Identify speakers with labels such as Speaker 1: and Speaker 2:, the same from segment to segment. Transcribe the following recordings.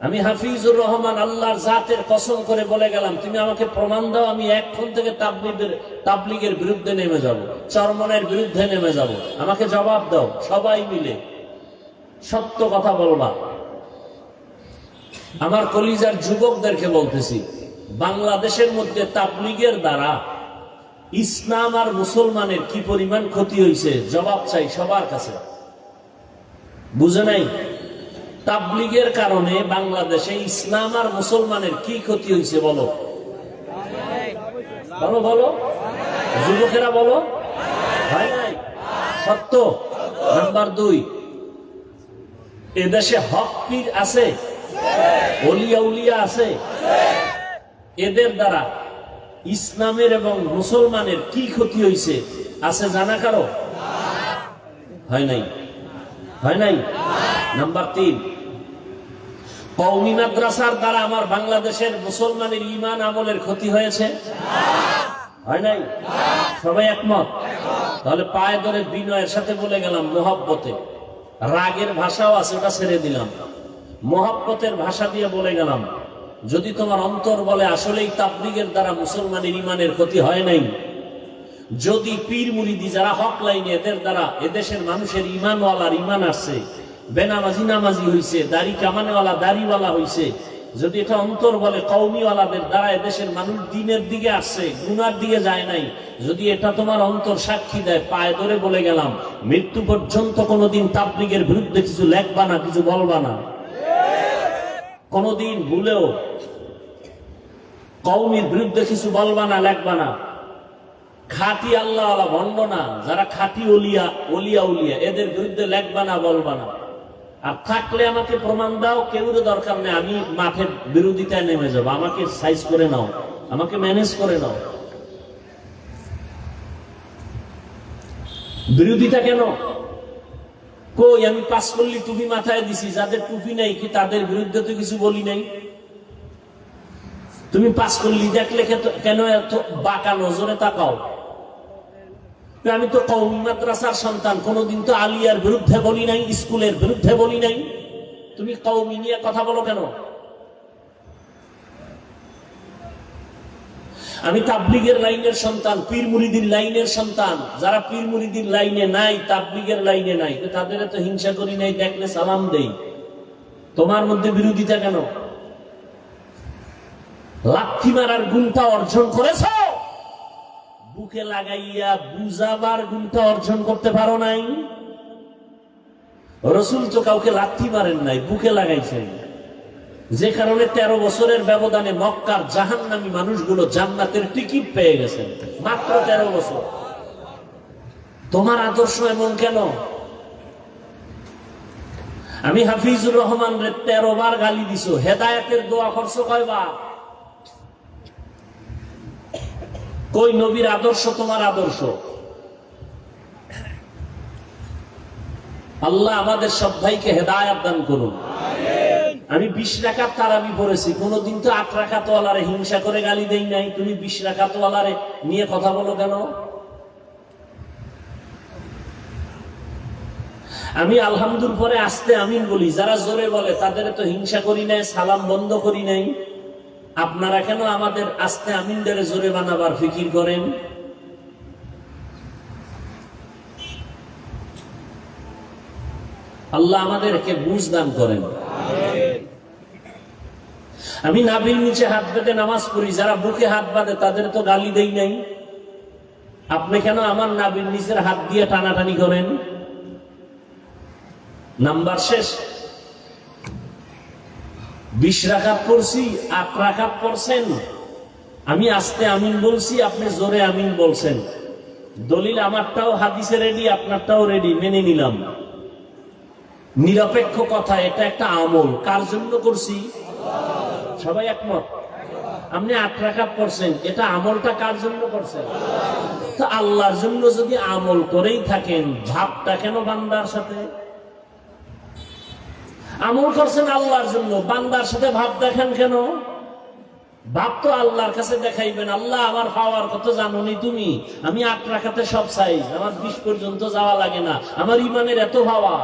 Speaker 1: আমি হাফিজুর রহমান আল্লাহর জাতের কসম করে বলে গেলাম, তুমি আমাকে প্রমাণ দাও, আমি এখন থেকে তাবলিগের তাবলিগের বিরুদ্ধে নেমে যাব, চরমনের বিরুদ্ধে নেমে যাব। আমাকে জবাব দাও, সবাই মিলে। সত্য কথা বলবা আমার কলিজার যুবকদেরকে বলতেছি, বাংলাদেশের মধ্যে তাবলিগের দ্বারা ইসলাম আর মুসলমানের কি পরিমাণ ক্ষতি হয়েছে জবাব চাই সবার কাছে। বুঝে নাই? তাবলিগের কারণে বাংলাদেশে ইসলাম আর মুসলমানের কি ক্ষতি হয়েছে বলো? বলো বলো। যুবকেরা বলো। হয় নাই? সত্য? নাম্বার দুই, এদেশে হক পীর আছে? অলিয়া উলিয়া আছে? এদের দ্বারা ইসলামের এবং মুসলমানের কি ক্ষতি হয়েছে? আছে জানা কারও? হয় নাই? হয় নাই? নাম্বার তিন কৌমি মাদ্রাসার দ্বারা আমার বাংলাদেশের মুসলমানের ইমান আমলের ক্ষতি হয়েছে? হয় নাই? সবাই একমত? তাহলে পায়ে ধরে বিনয়ের সাথে বলে গেলাম, মোহাব্বতে। রাগের ভাষাও আছে, ওটা ছেড়ে দিলাম। মোহাব্বতের ভাষা দিয়ে বলে গেলাম, যদি তোমার অন্তর বলে আসলেই তাবলিগের দ্বারা মুসলমানের ইমানের ক্ষতি হয় নাই? যদি পীর মুরিদি যারা হক লাইনে এদের দ্বারা এদেশের মানুষের ইমানওয়ালার ইমান আসছে বেনামাজি, নামাজি হইছে, দাড়ি কামানেওয়ালা, দাড়িওয়ালা হইছে। যদি এটা অন্তর বলে কৌমিওয়ালাদের দ্বারা দেশের মানুষ দিনের দিকে আসছে, গুনার দিকে যায় নাই, যদি এটা তোমার অন্তর সাক্ষী দেয়, পায়ে ধরে বলে গেলাম, মৃত্যু পর্যন্ত কোনোদিন তাবলিগের বিরুদ্ধে কিছু লেখবা না, কিছু বলবা না। কোনোদিন ভুলেও কৌমির বিরুদ্ধে কিছু বলবা না, লেখবা না। খাটি আল্লাহ ভণ্ড না, যারা খাটি অলিয়া অলিয়া উলিয়া এদের বিরুদ্ধে লেখবা না, বলবা না। থাকলে আমাকে প্রমাণ দাও কেউ দরকার নেই, আমি মাঠের বিরোধিতায় নেমে যাব, আমাকে সাইজ করে নাও, আমাকে ম্যানেজ করে নাও। বিরোধিতা কেন? কই, আমি পাস করলি, টুপি মাথায় দিছি, যাদের টুপি নাই কি তাদের বিরুদ্ধে তো কিছু বলি নাই? তুমি পাস করলি, দেখলে কেন এত বাঁকা নজরে তাকাও? আমি তো কৌমি মাদ্রাসার সন্তান, কোনোদিন তো আলিয়ার বিরুদ্ধে বলি নাই, স্কুলের বিরুদ্ধে বলি নাই। তুমি কৌমি নিয়ে কথা বলো কেন? আমি তাবলিগের লাইনের সন্তান, পীর মুরিদির লাইনের সন্তান। যারা পীর মুরিদির লাইনে নাই, তাবলিগের লাইনে নাই। তাদের এত হিংসা করি নাই, দেখলে সালাম দেই। তোমার মধ্যে বিরোধিতা কেন? লাথি মারার গুণটা অর্জন করেছ? বুকে লাগাইয়া বুঝাবার গুণটা অর্জন করতে পারো নাই? রসুল তো কাউকে লাথি মারেন নাই, বুকে লাগাইছেন। যে কারণে তেরো বছরের ব্যবধানে মক্কার জাহান্নামী মানুষগুলো জান্নাতের টিকিট পেয়ে গেছেন, মাত্র তেরো বছর। তোমার আদর্শ এমন কেন? আমি হাফিজুর রহমান রে তেরো বার গালি দিছো, হেদায়তের দোয়া করছ কয়বার? কই নবীর আদর্শ, তোমার আদর্শ? আল্লাহ আমাদের সব ভাইকে হেদায়াত দান করুন। আমি বিশ রাখাত তার আমি পড়েছি, কোনোদিন তো আট রাখাত ওয়ালারে হিংসা করে গালি দেই নাই। তুমি বিশ রাখাত ওয়ালারে নিয়ে কথা বলো কেন? আমি আলহামদুল পরে আসতে আমিন বলি, যারা জোরে বলে, তাদের তো হিংসা করি নাই, সালাম বন্ধ করি নাই। আপনারা কেন আমাদের আস্তে আমিনদের জোরে বানাবার ফিকির করেন? আল্লাহ আমাদেরকে বুঝ দান করেন। আমি নাবির নিচে হাত বেঁধে নামাজ পড়ি, যারা বুকে হাত বাঁধে তাদের তো গালি দেই নাই। আপনি কেন আমার নাবির নিচের হাত দিয়ে টানাটানি করেন? নাম্বার শেষ। বিশ রাখাত পড়ছি, আট রাখাত পড়ছেন। আমি আস্তে আমিন বলছি, আপনি জোরে আমিন বলছেন। দলিল আমারটাও, হাদিসে রেডি আপনারটাও রেডি মেনে নিলাম। নিরপেক্ষ কথা, এটা একটা আমল। কার জন্য করছি? সবাই একমত? আপনি আট রাখাত পড়ছেন, এটা আমলটা কার জন্য করছেন? তো আল্লাহর জন্য যদি আমল করেই থাকেন ভাবটা কেন বান্দার সাথে? আমল করছেন আল্লাহর জন্য। বান্দার সাথে ভাব দেখেন কেন? ভাব তো আল্লাহর কাছে দেখাইবেন। আল্লাহ আমার পাওয়ার কত জানোনি তুমি? আমি আট রাখাতে সব সাইজ। আমার বিশ পর্যন্ত যাওয়া লাগে না। আমার ইমানের এত ভাবা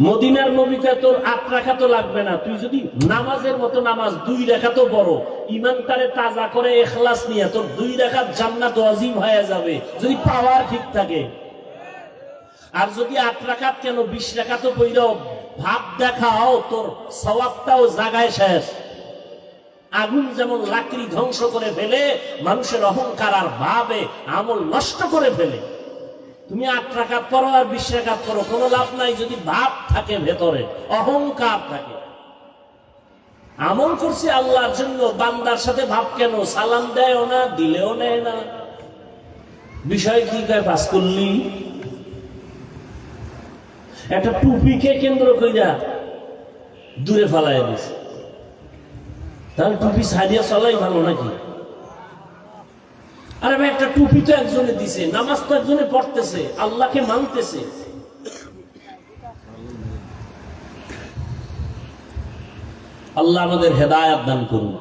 Speaker 1: মদিনার নবীতে তোর আট রাখা তো লাগবে না। তুই যদি নামাজের মতো নামাজ দুই রেখা তো বড়। ইমান তারে তাজা করে এখলাস নিয়ে তোর দুই রেখার জান্নাত অজিম হয়ে যাবে। যদি পাওয়ার ঠিক থাকে। আর যদি আট রাখাত কেন বিশ রাখা তো বইরাও ভাব দেখাও, তোর স্বভাবটাও জাগায় শেষ। আগুন যেমন লাকড়ি ধ্বংস করে ফেলে, মানুষের অহংকার আর ভাবে আমল নষ্ট করে ফেলে। তুমি আট রাখাত করো আর বিশ রাখাত করো কোনো লাভ নাই যদি ভাব থাকে ভেতরে, অহংকার থাকে। আমল করছে আল্লাহর জন্য, বান্দার সাথে ভাব কেন? সালাম দেয়ও না, দিলেও নেয় না। বিষয় কি কয় পাস করলি? একটা টুপিকে কেন্দ্র কইরা দূরে ফালাই দিছে। তাহলে টুপি সারিয়া চলাই ভালো নাকি? আরে ভাই, একটা টুপি তো একজনে দিছে, নামাজ তো একজনে পড়তেছে, আল্লাহকে মানতেছে। আল্লাহ আমাদের হেদায়াত দান করুন।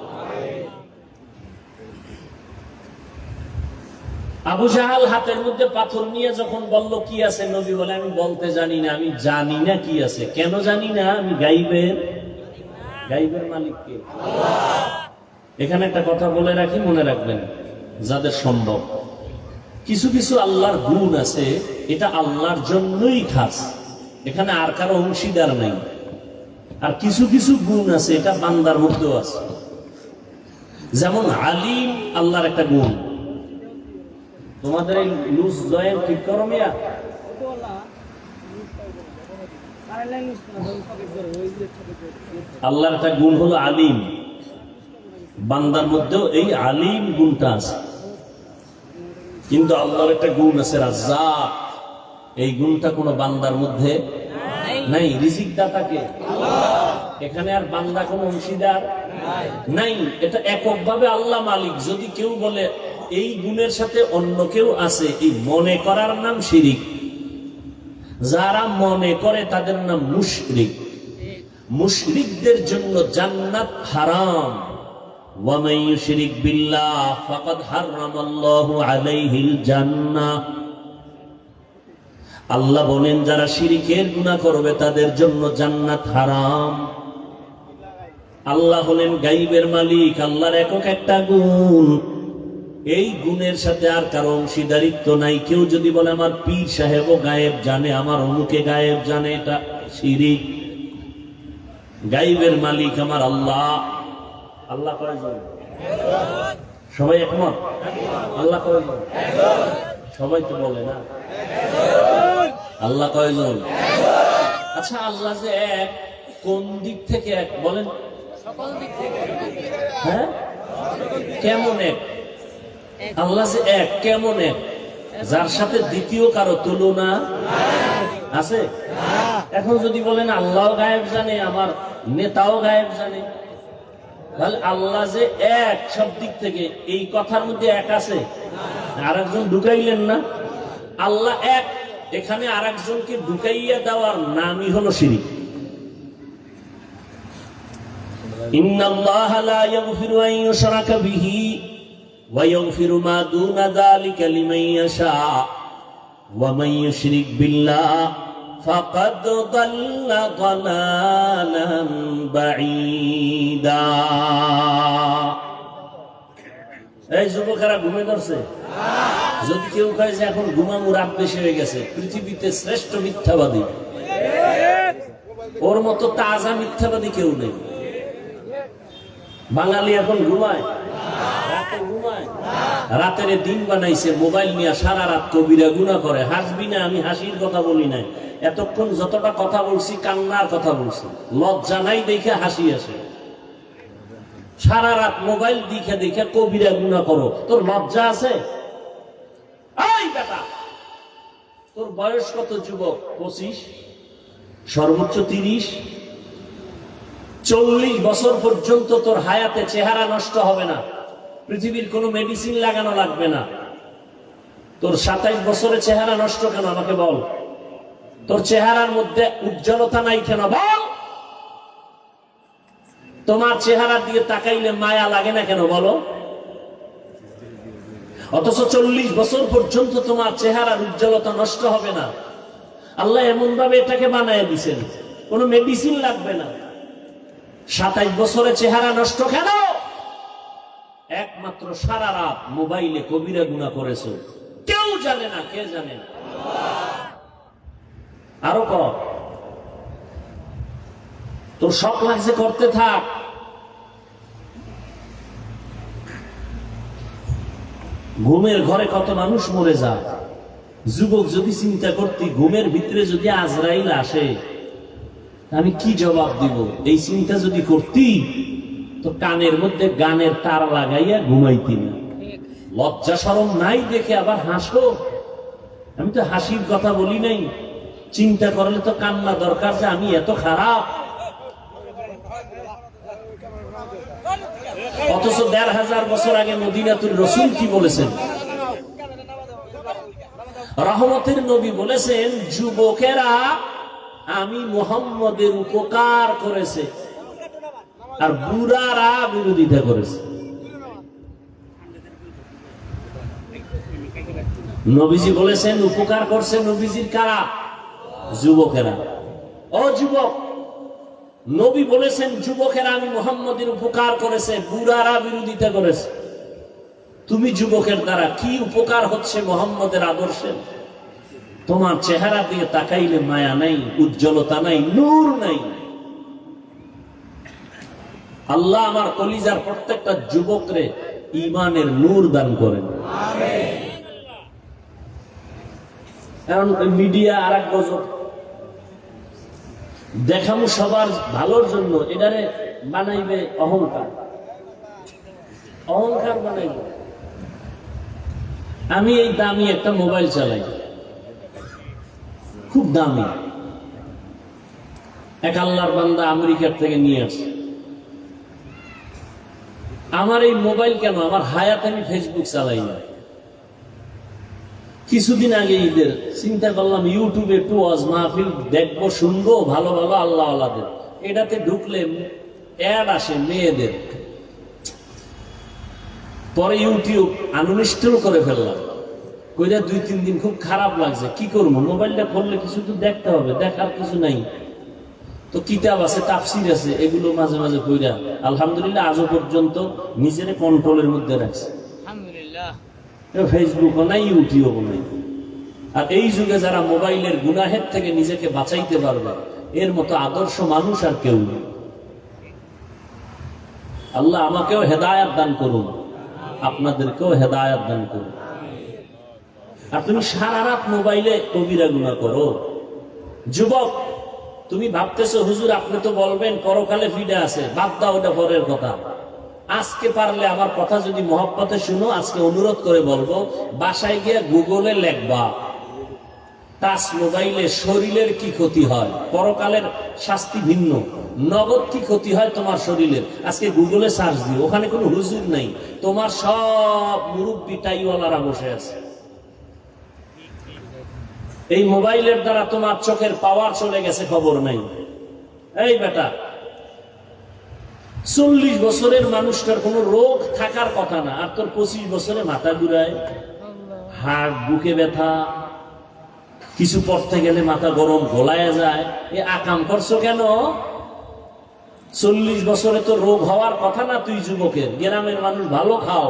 Speaker 1: আবু জাহাল হাতের মধ্যে পাথর নিয়ে যখন বলল, কি আছে? নবী বলে, আমি বলতে জানি না, আমি জানি না কি আছে। কেন জানি না? আমি গাইবের গাইবের মালিককে এখানে একটা কথা বলে রাখি, মনে রাখবেন, যাদের সম্ভব। কিছু কিছু আল্লাহর গুণ আছে, এটা আল্লাহর জন্যই খাস। এখানে আর কারও অংশীদার নেই। আর কিছু কিছু গুণ আছে, এটা বান্দার মধ্যেও আছে। যেমন আলিম আল্লাহর একটা গুণ। তোমাদের এই লুজ জয়েন ঠিক করো মিয়া। আল্লাহর একটা গুণ হলো আলিম। বান্দার মধ্যেও এই আলিম গুণটা আছে। কিন্তু আল্লাহর একটা গুণ আছে রাজা এই গুণটা কোনো বান্দার মধ্যে নাই রিজিক দাতাকে এখানে আর বান্দা কোন অংশীদার নাই। এটা এককভাবে আল্লাহ মালিক। যদি কেউ বলে এই গুণের সাথে অন্য কেউ আছে এই মনে করার নাম শিরিক যারা মনে করে তাদের নাম মুশরিক মুশরিকদের জন্য জান্নাত হারাম ومن يشرك بالله فقد حرم الله عليه الجنة আল্লাহ বলেন যারা শিরিকের গুনাহ করবে তাদের জন্য জান্নাত হারাম আল্লাহ হলেন গাইবের মালিক আল্লাহর একক একটা গুণ এই গুণের সাথে আর কারও অংশীদারিত্ব নাই। কেউ যদি বলে আমার পীর সাহেবও গায়েব জানে আমার অমুকে গায়েব জানে এটা শিরিক। গাইবের মালিক আমার আল্লাহ। আল্লাহ কয়জন সবাই একমত? আল্লাহ কয়জন সবাই তো বলে না। আল্লাহ কয়জন আচ্ছা আল্লাহ যে এক কোন দিক থেকে এক বলেন? হ্যাঁ? কেমন এক? আল্লাহ যে এক, কেমন এক? যার সাথে দ্বিতীয় কারও তুলনা আছে? এখন যদি বলেন আল্লাহ গায়েব জানে, আমার নেতাও গায়েব জানে, তাহলে আল্লাহ যে এক সব দিক থেকে এই কথার মধ্যে এক আছে? আর একজন ঢুকাইলেন না? আল্লাহ এক, এখানে আর একজনকে ঢুকাইয়া দেওয়ার নামই হল সিরি ইন্নাল্লাহ লা ইয়াগফিরু আন ইউশরাকা বিহি। ويغفر ما دون ذلك لمن يشاء ومن يشرك بالله فقد ضل ضلالا بعيدا এই যুবকেরা ঘুমে ধরছে যদি কেউ কয় যে এখন ঘুমামু রাত বেশি হয়ে গেছে পৃথিবীতে শ্রেষ্ঠ মিথ্যাবাদী ওর মতো তাজা মিথ্যাবাদী কেউ নেই বাঙালি এখন ঘুমায় রাতে ঘুমায় রাতের দিন বানাইছে, মোবাইল নিয়ে সারা রাত কবিরা গুণা করে। হাসবি না, আমি হাসির কথা বলি নাই। এতক্ষণ যতটা কথা বলছি, কান্নার কথা বলছি। লজ্জা নাই দেখে হাসি আসে। সারা রাত মোবাইল দেখে দেখে কবিরা গুণা করো। তোর লজ্জা আছে? তোর বয়স কত, যুবক? পঁচিশ? সর্বোচ্চ তিরিশ? চল্লিশ বছর পর্যন্ত তোর হায়াতে চেহারা নষ্ট হবে না। পৃথিবীর কোনো মেডিসিন লাগানো লাগবে না। তোর সাতাইশ বছরে চেহারা নষ্ট কেন? আমাকে বল। তোর চেহারার মধ্যে উজ্জ্বলতা নাই কেন? বল। তোমার চেহারা দিয়ে তাকাইলে মায়া লাগে না কেন বলো? অথচ চল্লিশ বছর পর্যন্ত তোমার চেহারার উজ্জ্বলতা নষ্ট হবে না। আল্লাহ এমন ভাবে এটাকে বানায় দিছেন। কোনো মেডিসিন লাগবে না। সাতাইশ বছরে চেহারা নষ্ট কেন? একমাত্র সারা রাত মোবাইলে কবিরা গুণা করেছ। কেউ জানে না, কে জানে না। আরও কর। তোর শখ লাগছে করতে থাক। ঘুমের ঘরে কত মানুষ মরে যায় যুবক যদি চিন্তা করতি, ঘুমের ভিতরে যদি আজরাইল আসে, আমি কি জবাব দিব? এই চিন্তা যদি করতি তো কানের মধ্যে গানের তার লাগাইয়া ঘুমাইতি না লজ্জা সরম নাই দেখে আবার হাসো আমি তো হাসির কথা বলি নাই। চিন্তা করলে তো কান্না দরকার যে আমি এত খারাপ। অথচ দেড় হাজার বছর আগে মদিনাতুল রসুল কি বলেছেন? রহমতের নবী বলেছেন, যুবকেরা, আমি মোহাম্মদের উপকার করেছে। আর বুড়ারা বিরোধিতা করেছে। নবীজি বলেছেন, উপকার করছে নবীজির কারা? যুবকেরা। ও যুবক, নবী বলেছেন, যুবকেরা আমি মোহাম্মদের উপকার করেছে, বুড়ারা বিরোধিতা করেছে। তুমি যুবকের দ্বারা কি উপকার হচ্ছে মোহাম্মদের আদর্শের তোমার চেহারা দিয়ে তাকাইলে মায়া নাই, উজ্জ্বলতা নাই, নূর নাই। আল্লাহ আমার কলিজার প্রত্যেকটা যুবকরে ইমানের নূর দান করেন। মিডিয়া আর এক গজব দেখামু সবার ভালোর জন্য, এটারে বানাইবে অহংকার। অহংকার বানাইবে। আমি এই দামি একটা মোবাইল চালাই। খুব দামি। এক আল্লাহর বান্দা আমেরিকার থেকে নিয়ে আসে। আমার এই মোবাইল কেন? আমার হায়াত আমি ফেসবুক চালাই না। কিছুদিন আগে ঈদের, চিন্তা করলাম ইউটিউবে একটু ওয়াজ মাহফিল দেখব, শুনব, ভালো ভালো আল্লাহ আল্লাহদের। এটাতে ঢুকলে অ্যাড আসে, মেয়েদের। পরে ইউটিউব আনইনস্টল করে ফেললাম। কইরা দুই, তিন দিন খুব খারাপ লাগছে। কি করব? মোবাইলটা খুললে কিছু তো দেখতে হবে, দেখার কিছু নাই। তো কিতাব আছে তাফসির আছে এগুলো মাঝে মাঝে কইরা আলহামদুলিল্লাহ আজও পর্যন্ত নিজের কন্ট্রোলের মধ্যে রাখছে। ফেসবুকও নাই ইউটিউবও নাই। আর এই যুগে যারা মোবাইলের গুনাহের থেকে নিজেকে বাঁচাইতে পারবে এর মতো আদর্শ মানুষ আর কেউ নেই। আল্লাহ আমাকেও হেদায়াত দান করুন আপনাদেরকেও হেদায়াত দান করুন। আর তুমি সারা রাত মোবাইলে কবিরা গুণা করো। যুবক তুমি ভাবতেছো, হুজুর, আপনি তো বলবেন, পরকালে ফিডে আছে। বাদ দাও ওটা পরের কথা। আজকে পারলে আমার কথা যদি মহব্বতে শুনো, আজকে অনুরোধ করে বলব, বাসায় গিয়ে গুগলে লেখবা টাচ মোবাইলে শরীরের কি ক্ষতি হয়? পরকালের শাস্তি ভিন্ন। নগদ কি ক্ষতি হয় তোমার শরীরের? আজকে গুগলে সার্চ দিও, ওখানে কোনো হুজুর নাই। তোমার সব মুরব্বী টাইওয়ালারা বসে আছে। এই মোবাইলের দ্বারা তোমার চোখের পাওয়ার চলে গেছে, খবর নাই। এই বেটা, চল্লিশ বছরের মানুষটার কোনো রোগ থাকার কথা না, আর তোর পঁচিশ বছরে মাথা ঘুরায়, হাড়, বুকে ব্যথা, কিছু পড়তে গেলে মাথা গরম গোলায় যায়। এ আকাম করছ কেন? চল্লিশ বছরে তো রোগ হওয়ার কথা না তুই যুবকের? গ্রামের মানুষ ভালো খাও।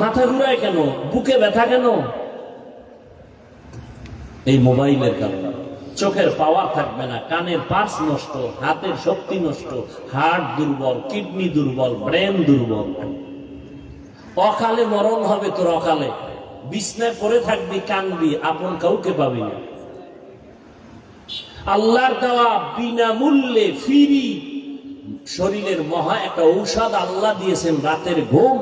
Speaker 1: মাথা ঘুরায় কেন? বুকে ব্যথা কেন? এই মোবাইলের কারণে। চোখের পাওয়ার থাকবে না, কানের পার্স নষ্ট, হাতের শক্তি নষ্ট, হার্ট দুর্বল, কিডনি দুর্বল, ব্রেন দুর্বল। অকালে মরণ হবে তোর অকালে। বিছনায় পড়ে থাকবি, কানবি, আপন কাউকে পাবি না। আল্লাহর দেওয়া বিনামূল্যে ফিরি শরীরের মহা একটা ঔষধ আল্লাহ দিয়েছেন, রাতের ঘুম।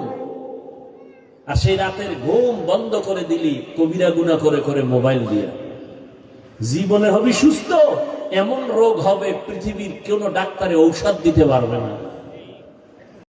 Speaker 1: আর সেই রাতের ঘুম বন্ধ করে দিলি, কবিরা গুণা করে করে মোবাইল দিয়ে। জীবনে হবে সুস্থ এমন রোগ হবে পৃথিবীর কোন ডাক্তারে ঔষধ দিতে পারবে না।